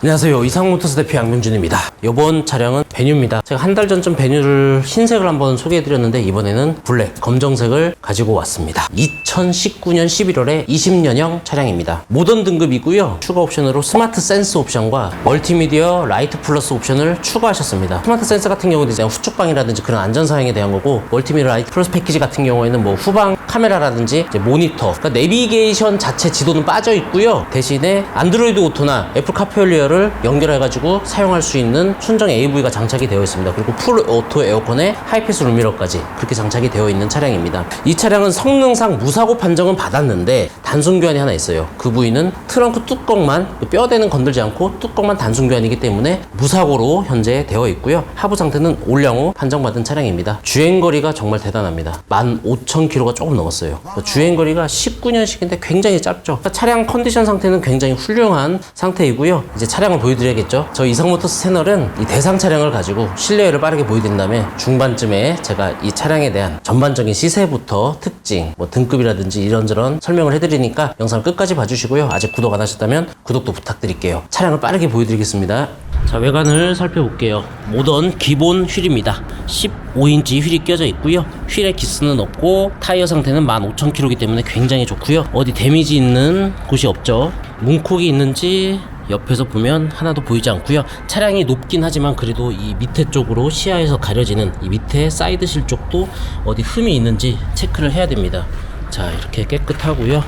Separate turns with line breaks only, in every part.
안녕하세요. 이상모터스 대표 양명준입니다. 이번 차량은 베뉴입니다. 제가 한 달 전쯤 베뉴를 흰색을 한번 소개해드렸는데 이번에는 블랙 검정색을 가지고 왔습니다. 2019년 11월에 20년형 차량입니다. 모던 등급이고요. 추가 옵션으로 스마트 센스 옵션과 멀티미디어 라이트 플러스 옵션을 추가하셨습니다. 스마트 센스 같은 경우는 이제 후측방이라든지 그런 안전사항에 대한 거고 멀티미디어 라이트 플러스 패키지 같은 경우에는 뭐 후방 카메라라든지 모니터. 그러니까 내비게이션 자체 지도는 빠져 있고요. 대신에 안드로이드 오토나 애플 카페올리어 를 연결해가지고 사용할 수 있는 순정 AV가 장착이 되어 있습니다. 그리고 풀 오토 에어컨에 하이패스 룸미러까지 그렇게 장착이 되어 있는 차량입니다. 이 차량은 성능상 무사고 판정은 받았는데 단순 교환이 하나 있어요. 그 부위는 트렁크 뚜껑만 그 뼈대는 건들지 않고 뚜껑만 단순 교환이기 때문에 무사고로 현재 되어 있고요. 하부 상태는 올량호 판정받은 차량입니다. 주행 거리가 정말 대단합니다. 15,000km가 조금 넘었어요. 주행 거리가 19년식인데 굉장히 짧죠. 차량 컨디션 상태는 굉장히 훌륭한 상태이고요. 이제 차량을 보여드려야겠죠? 저 이상모터스 채널은 이 대상 차량을 가지고 실내외를 빠르게 보여드린 다음에 중반쯤에 제가 이 차량에 대한 전반적인 시세부터 특징 뭐 등급이라든지 이런저런 설명을 해드리니까 영상 끝까지 봐주시고요. 아직 구독 안 하셨다면 구독도 부탁드릴게요. 차량을 빠르게 보여드리겠습니다 자 외관을 살펴볼게요. 모던 기본 휠입니다. 15인치 휠이 껴져 있고요. 휠에 기스는 없고 타이어 상태는 15,000km이기 때문에 굉장히 좋고요. 어디 데미지 있는 곳이 없죠. 문콕이 있는지 옆에서 보면 하나도 보이지 않고요. 차량이 높긴 하지만 그래도 이 밑에 쪽으로 시야에서 가려지는 이 밑에 사이드 실 쪽도 어디 흠이 있는지 체크를 해야 됩니다. 자 이렇게 깨끗하고요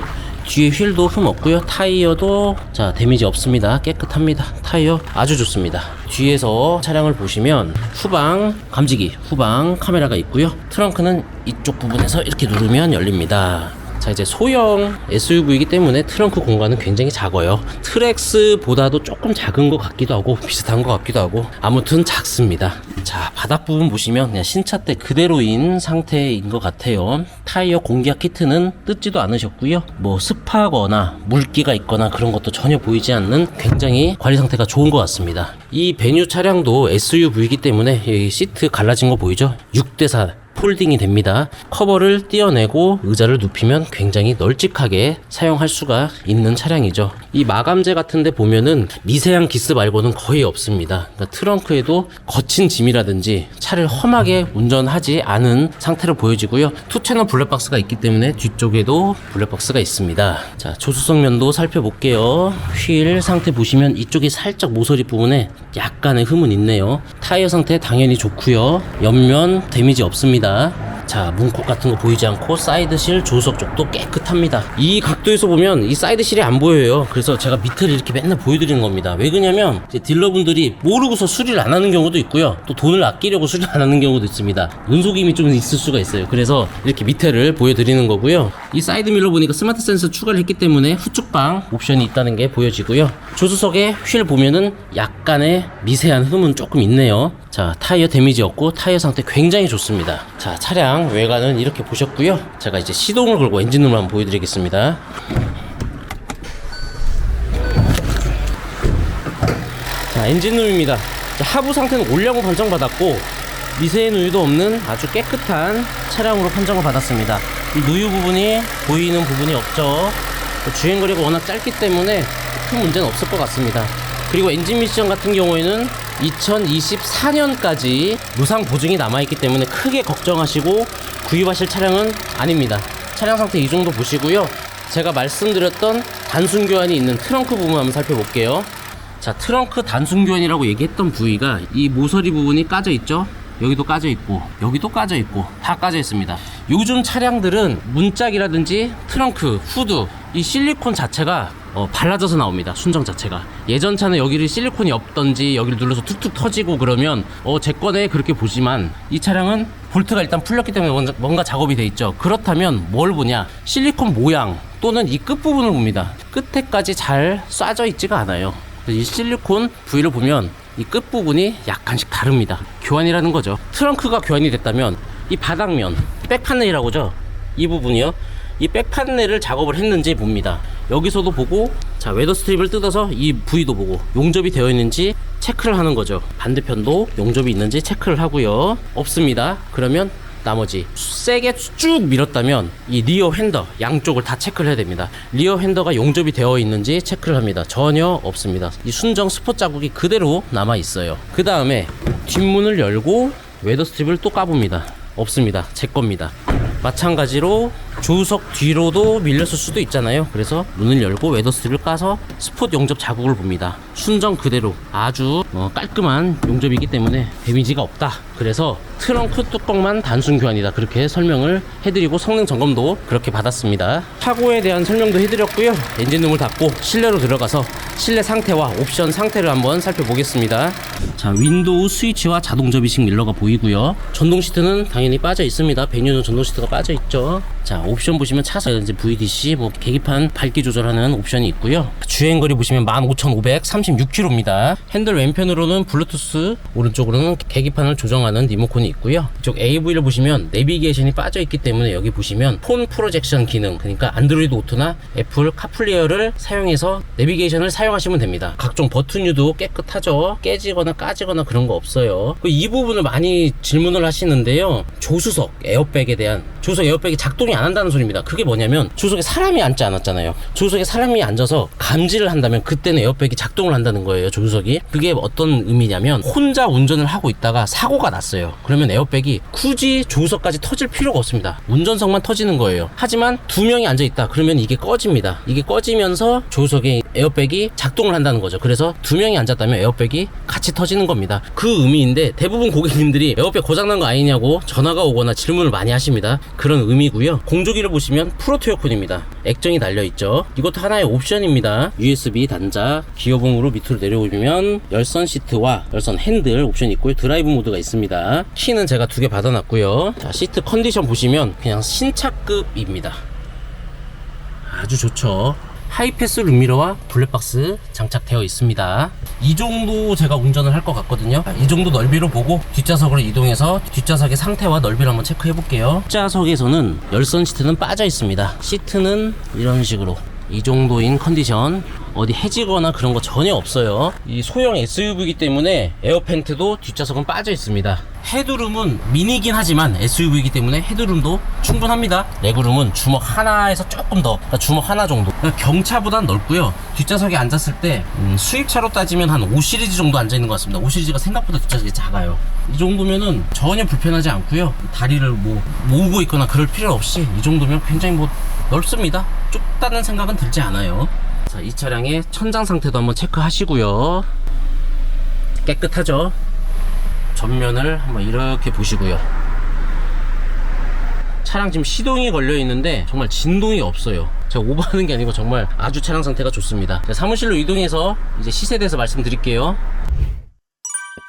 뒤에 휠도 흠 없고요. 타이어도 자 데미지 없습니다. 깨끗합니다. 타이어 아주 좋습니다. 뒤에서 차량을 보시면 후방 감지기 후방 카메라가 있고요. 트렁크는 이쪽 부분에서 이렇게 누르면 열립니다 자 이제 소형 SUV이기 때문에 트렁크 공간은 굉장히 작아요. 트렉스보다도 조금 작은 것 같기도 하고 비슷한 것 같기도 하고 아무튼 작습니다. 자 바닥 부분 보시면 그냥 신차 때 그대로인 상태인 것 같아요. 타이어 공기압 키트는 뜯지도 않으셨고요. 뭐 습하거나 물기가 있거나 그런 것도 전혀 보이지 않는 굉장히 관리 상태가 좋은 것 같습니다. 이 베뉴 차량도 SUV이기 때문에 이 시트 갈라진 거 보이죠? 6대4 폴딩이 됩니다. 커버를 떼어내고 의자를 눕히면 굉장히 널찍하게 사용할 수가 있는 차량이죠. 이 마감재 같은 데 보면은 미세한 기스 말고는 거의 없습니다. 그러니까 트렁크에도 거친 짐이라든지 차를 험하게 운전하지 않은 상태로 보여지고요. 투 채널 블랙박스가 있기 때문에 뒤쪽에도 블랙박스가 있습니다. 자, 조수석 면도 살펴볼게요. 휠 상태 보시면 이쪽이 살짝 모서리 부분에 약간의 흠은 있네요. 타이어 상태 당연히 좋고요. 옆면 데미지 없습니다. 자, 문콕 같은 거 보이지 않고 사이드실 조수석 쪽도 깨끗합니다. 이 각도에서 보면 이 사이드실이 안 보여요. 그래서 제가 밑을 이렇게 맨날 보여드리는 겁니다. 왜 그러냐면 딜러분들이 모르고서 수리를 안 하는 경우도 있고요. 또 돈을 아끼려고 수리를 안 하는 경우도 있습니다. 눈속임이 좀 있을 수가 있어요. 그래서 이렇게 밑에를 보여드리는 거고요. 이 사이드 밀러 보니까 스마트 센서 추가를 했기 때문에 후측방 옵션이 있다는 게 보여지고요. 조수석에 휠 보면은 약간의 미세한 흠은 조금 있네요. 자, 타이어 데미지 없고 타이어 상태 굉장히 좋습니다. 자, 차량 외관은 이렇게 보셨고요. 제가 이제 시동을 걸고 엔진룸을 한번 보여드리겠습니다. 자, 엔진룸입니다. 자, 하부 상태는 올량호 판정받았고 미세의 누유도 없는 아주 깨끗한 차량으로 판정을 받았습니다. 이 누유 부분이 보이는 부분이 없죠. 주행거리가 워낙 짧기 때문에 큰 문제는 없을 것 같습니다. 그리고 엔진 미션 같은 경우에는 2024년까지 무상 보증이 남아있기 때문에 크게 걱정하시고 구입하실 차량은 아닙니다. 차량 상태 이 정도 보시고요. 제가 말씀드렸던 단순 교환이 있는 트렁크 부분 한번 살펴볼게요. 자, 트렁크 단순 교환이라고 얘기했던 부위가 이 모서리 부분이 까져 있죠? 여기도 까져 있고 여기도 까져 있고 다 까져 있습니다. 요즘 차량들은 문짝이라든지 트렁크, 후드 이 실리콘 자체가 어, 발라져서 나옵니다. 순정 자체가. 예전 차는 여기를 실리콘이 없던지 여기를 눌러서 툭툭 터지고 그러면 어, 제 거네 그렇게 보지만 이 차량은 볼트가 일단 풀렸기 때문에 뭔가, 작업이 돼 있죠. 그렇다면 뭘 보냐? 실리콘 모양 또는 이 끝부분을 봅니다. 끝에까지 잘 쏴져 있지가 않아요. 이 실리콘 부위를 보면 이 끝부분이 약간씩 다릅니다. 교환이라는 거죠. 트렁크가 교환이 됐다면 이 바닥면, 백판넬이라고 하죠. 이 부분이요. 이 백판넬을 작업을 했는지 봅니다. 여기서도 보고 자 웨더 스트립을 뜯어서 이 부위도 보고 용접이 되어 있는지 체크를 하는 거죠. 반대편도 용접이 있는지 체크를 하고요. 없습니다. 그러면 나머지 세게 쭉 밀었다면 이 리어 핸더 양쪽을 다 체크를 해야 됩니다. 리어 핸더가 용접이 되어 있는지 체크를 합니다. 전혀 없습니다. 이 순정 스포 자국이 그대로 남아 있어요. 그 다음에 뒷문을 열고 웨더 스트립을 또 까봅니다. 없습니다. 제 겁니다. 마찬가지로 조수석 뒤로도 밀렸을 수도 있잖아요. 그래서 문을 열고 웨더 스트립을 까서 스폿 용접 자국을 봅니다. 순정 그대로 아주 어, 깔끔한 용접이기 때문에 데미지가 없다. 그래서 트렁크 뚜껑만 단순 교환이다. 그렇게 설명을 해드리고 성능 점검도 그렇게 받았습니다. 차고에 대한 설명도 해드렸고요. 엔진룸을 닫고 실내로 들어가서 실내 상태와 옵션 상태를 한번 살펴보겠습니다. 자, 윈도우 스위치와 자동 접이식 밀러가 보이고요. 전동 시트는 당연히 빠져 있습니다. 베뉴는 전동 시트가 빠져 있죠. 자, 옵션 보시면 차선 이제 VDC 뭐 계기판 밝기 조절하는 옵션이 있고요. 주행거리 보시면 15,536km입니다. 핸들 왼편으로는 블루투스, 오른쪽으로는 계기판을 조정하는 리모컨이 있고요. 이쪽 AV를 보시면 내비게이션이 빠져 있기 때문에 여기 보시면 폰 프로젝션 기능, 그러니까 안드로이드 오토나 애플 카플레이어를 사용해서 내비게이션을 사용하시면 됩니다. 각종 버튼류도 깨끗하죠. 깨지거나 까지거나 그런 거 없어요. 그이 부분을 많이 질문을 하시는데요. 조수석 에어백에 대한 조수석 에어백이 작동이 안 한다는 소리입니다. 그게 뭐냐면 조수석에 사람이 앉지 않았잖아요. 조수석에 사람이 앉아서 감지를 한다면 그때는 에어백이 작동을 한다는 거예요. 조수석이. 그게 어떤 의미냐면 혼자 운전을 하고 있다가 사고가 났어요. 그러면 에어백이 굳이 조수석까지 터질 필요가 없습니다. 운전석만 터지는 거예요. 하지만 두 명이 앉아 있다. 그러면 이게 꺼집니다. 이게 꺼지면서 조수석에 에어백이 작동을 한다는 거죠. 그래서 두 명이 앉았다면 에어백이 같이 터지는 겁니다. 그 의미인데 대부분 고객님들이 에어백 고장난 거 아니냐고 전화가 오거나 질문을 많이 하십니다. 그런 의미고요. 공조기를 보시면 프로토 에어컨입니다. 액정이 달려 있죠. 이것도 하나의 옵션입니다. USB 단자, 기어봉으로 밑으로 내려오면 열선 시트와 열선 핸들 옵션이 있고요. 드라이브 모드가 있습니다. 키는 제가 두 개 받아놨고요. 자, 시트 컨디션 보시면 그냥 신차급입니다. 아주 좋죠. 하이패스 룸미러와 블랙박스 장착되어 있습니다. 이 정도 제가 운전을 할 것 같거든요. 이 정도 넓이로 보고 뒷좌석으로 이동해서 뒷좌석의 상태와 넓이를 한번 체크해 볼게요. 뒷좌석에서는 열선 시트는 빠져 있습니다. 시트는 이런 식으로 이 정도인 컨디션 어디 해지거나 그런 거 전혀 없어요. 이 소형 SUV이기 때문에 에어팬트도 뒷좌석은 빠져 있습니다. 헤드룸은 미니긴 하지만 SUV이기 때문에 헤드룸도 충분합니다. 레그룸은 주먹 하나에서 조금 더 그러니까 주먹 하나 정도. 그러니까 경차보단 넓고요. 뒷좌석에 앉았을 때 음, 수입차로 따지면 한 5시리즈 정도 앉아있는 것 같습니다. 5시리즈가 생각보다 뒷좌석이 작아요. 이 정도면은 전혀 불편하지 않고요. 다리를 뭐 모으고 있거나 그럴 필요 없이 이 정도면 굉장히 뭐 넓습니다. 좁다는 생각은 들지 않아요 자, 이 차량의 천장 상태도 한번 체크하시고요. 깨끗하죠? 전면을 한번 이렇게 보시고요. 차량 지금 시동이 걸려 있는데 정말 진동이 없어요. 제가 오버하는 게 아니고 정말 아주 차량 상태가 좋습니다. 자, 사무실로 이동해서 이제 시세에 대해서 말씀드릴게요.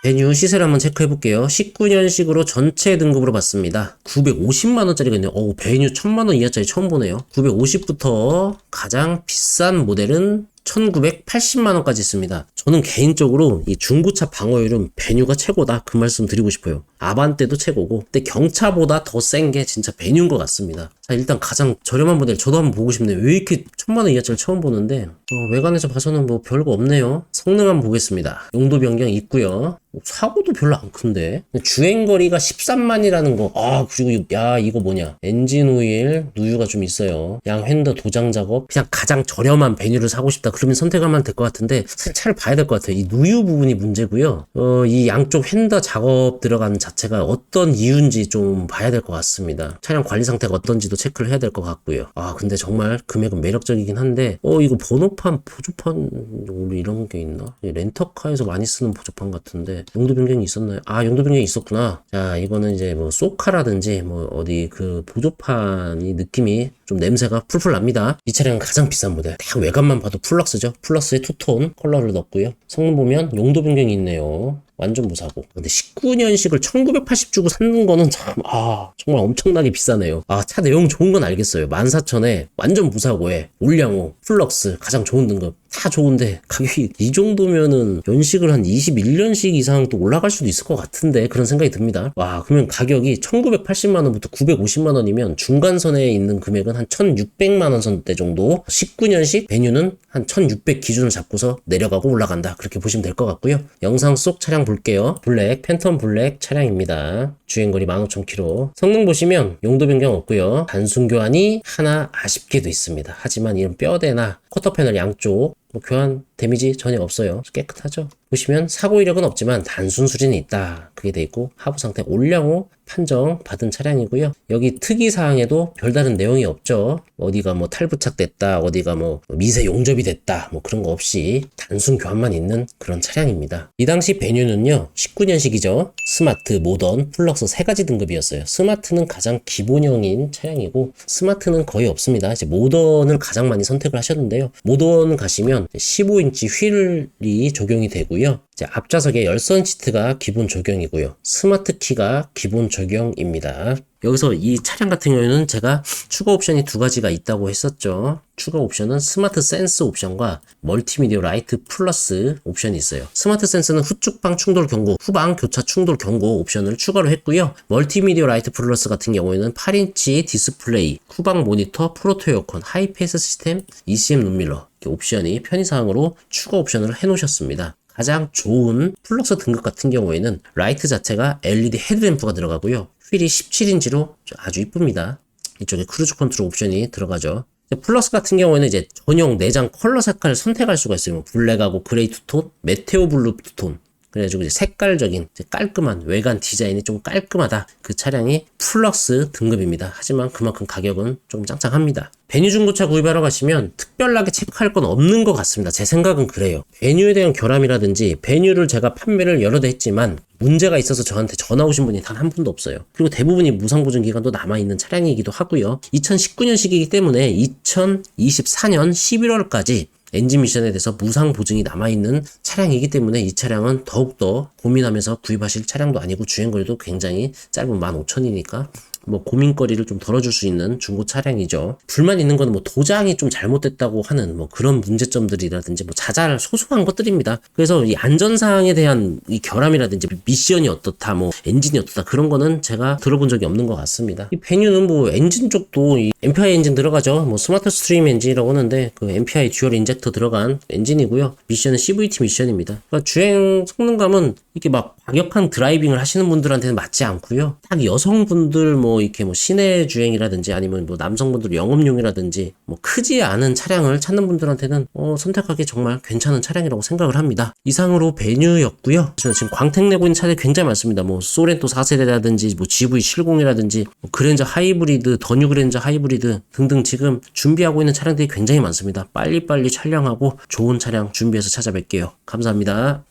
메뉴 시세를 한번 체크해 볼게요. 19년식으로 전체 등급으로 봤습니다. 950만원짜리가 있네요. 어우, 베뉴 1000만원 이하짜리 처음 보네요. 950부터 가장 비싼 모델은 1980만원까지 있습니다. 저는 개인적으로 이 중고차 방어율은 베뉴가 최고다. 그 말씀 드리고 싶어요. 아반떼도 최고고. 근데 경차보다 더 센 게 진짜 베뉴인 것 같습니다. 자, 일단 가장 저렴한 모델 저도 한번 보고 싶네요. 왜 이렇게 천만원 이하짜리 처음 보는데, 어, 외관에서 봐서는 뭐 별거 없네요. 성능 한번 보겠습니다. 용도 변경 있고요. 사고도 별로 안 큰데 주행거리가 13만이라는 거. 아 그리고 야 이거 뭐냐 엔진 오일 누유가 좀 있어요. 양 핸더 도장 작업 그냥 가장 저렴한 베뉴를 사고 싶다. 그러면 선택하면 될 것 같은데 차를 봐야 될 것 같아요. 이 누유 부분이 문제고요. 어, 이 양쪽 핸더 작업 들어가는 자체가 어떤 이유인지 좀 봐야 될 것 같습니다. 차량 관리 상태가 어떤지도 체크를 해야 될 것 같고요. 아 근데 정말 금액은 매력적이긴 한데 어 이거 번호판 보조판 우리 이런 게 있나? 렌터카에서 많이 쓰는 보조판 같은데 용도 변경이 있었나요? 아 용도 변경이 있었구나. 자 이거는 이제 뭐 소카라든지 뭐 어디 그 보조판이 느낌이 좀 냄새가 풀풀 납니다. 이 차량은 가장 비싼 모델. 딱 외관만 봐도 플럭스죠. 플러스에 투톤 컬러를 넣었고요. 성능 보면 용도 변경이 있네요. 완전 무사고. 근데 19년식을 1980 주고 샀는 거는 참, 아, 정말 엄청나게 비싸네요. 아, 차 내용 좋은 건 알겠어요. 14,000에 완전 무사고에 올량호, 플럭스, 가장 좋은 등급. 다 좋은데 가격이 이 정도면은 연식을 한 21년식 이상 또 올라갈 수도 있을 것 같은데 그런 생각이 듭니다. 와, 그러면 가격이 1980만 원부터 950만 원이면 중간선에 있는 금액은 한 1600만 원 선대 정도. 19년식 베뉴는 한 1600 기준을 잡고서 내려가고 올라간다. 그렇게 보시면 될 것 같고요. 영상 속 차량 볼게요. 블랙, 팬텀 블랙 차량입니다. 주행거리 15,000km. 성능 보시면 용도 변경 없고요. 단순 교환이 하나 아쉽게도 있습니다. 하지만 이런 뼈대나 쿼터 패널 양쪽 뭐 교환 데미지 전혀 없어요. 깨끗하죠. 보시면 사고 이력은 없지만 단순 수리는 있다. 그게 돼 있고 하부 상태 올량호 판정 받은 차량이고요. 여기 특이 사항에도 별다른 내용이 없죠. 어디가 뭐 탈부착됐다, 어디가 뭐 미세 용접이 됐다, 뭐 그런 거 없이 단순 교환만 있는 그런 차량입니다. 이 당시 베뉴는요, 19년식이죠. 스마트, 모던, 플럭스 세 가지 등급이었어요. 스마트는 가장 기본형인 차량이고 스마트는 거의 없습니다. 이제 모던을 가장 많이 선택을 하셨는데요. 모던 가시면 15인치 휠이 적용이 되고요. 이제 앞좌석에 열선 시트가 기본 적용이고요. 스마트 키가 기본 적용입니다. 여기서 이 차량 같은 경우에는 제가 추가 옵션이 두 가지가 있다고 했었죠. 추가 옵션은 스마트 센스 옵션과 멀티미디어 라이트 플러스 옵션이 있어요. 스마트 센스는 후측방 충돌 경고, 후방 교차 충돌 경고 옵션을 추가로 했고요. 멀티미디어 라이트 플러스 같은 경우에는 8인치 디스플레이, 후방 모니터, 프로토 에어컨, 하이패스 시스템, ECM 룸밀러 옵션이 편의사항으로 추가 옵션을 해놓으셨습니다. 가장 좋은 플럭스 등급 같은 경우에는 라이트 자체가 LED 헤드램프가 들어가고요. 휠이 17인치로 아주 이쁩니다. 이쪽에 크루즈 컨트롤 옵션이 들어가죠. 플러스 같은 경우에는 이제 전용 내장 컬러 색깔을 선택할 수가 있어요. 뭐 블랙하고 그레이 투톤, 메테오 블루 투톤. 그래가지고 이제 색깔적인 이제 깔끔한 외관 디자인이 좀 깔끔하다. 그 차량이 플럭스 등급입니다. 하지만 그만큼 가격은 좀 짱짱합니다. 베뉴 중고차 구입하러 가시면 특별하게 체크할 건 없는 것 같습니다. 제 생각은 그래요. 베뉴에 대한 결함이라든지 베뉴를 제가 판매를 여러 대 했지만 문제가 있어서 저한테 전화 오신 분이 단 한 분도 없어요. 그리고 대부분이 무상 보증 기간도 남아 있는 차량이기도 하고요. 2019년식이기 때문에 2024년 11월까지 엔진 미션에 대해서 무상 보증이 남아있는 차량이기 때문에 이 차량은 더욱더 고민하면서 구입하실 차량도 아니고 주행거리도 굉장히 짧은 15,000이니까 뭐 고민거리를 좀 덜어줄 수 있는 중고 차량이죠. 불만 있는 거는 뭐 도장이 좀 잘못됐다고 하는 뭐 그런 문제점들이라든지 뭐 자잘한 소소한 것들입니다. 그래서 이 안전사항에 대한 이 결함이라든지 미션이 어떻다, 뭐 엔진이 어떻다 그런 거는 제가 들어본 적이 없는 것 같습니다. 이 베뉴는 뭐 엔진 쪽도 이 MPI 엔진 들어가죠. 뭐 스마트 스트림 엔진이라고 하는데 그 MPI 듀얼 인젝터 들어간 엔진이고요. 미션은 CVT 미션입니다. 그러니까 주행 성능감은 이렇게 막 과격한 드라이빙을 하시는 분들한테는 맞지 않고요. 딱 여성분들 뭐 이렇게 뭐 시내 주행이라든지 아니면 뭐 남성분들 영업용이라든지 뭐 크지 않은 차량을 찾는 분들한테는 어, 선택하기 정말 괜찮은 차량이라고 생각을 합니다. 이상으로 베뉴였고요. 저는 지금 광택 내고 있는 차들이 굉장히 많습니다. 뭐 소렌토 4세대라든지 뭐 GV70이라든지 뭐 그랜저 하이브리드, 더뉴 그랜저 하이브리드 등등 지금 준비하고 있는 차량들이 굉장히 많습니다. 빨리빨리 촬영하고 좋은 차량 준비해서 찾아뵐게요. 감사합니다.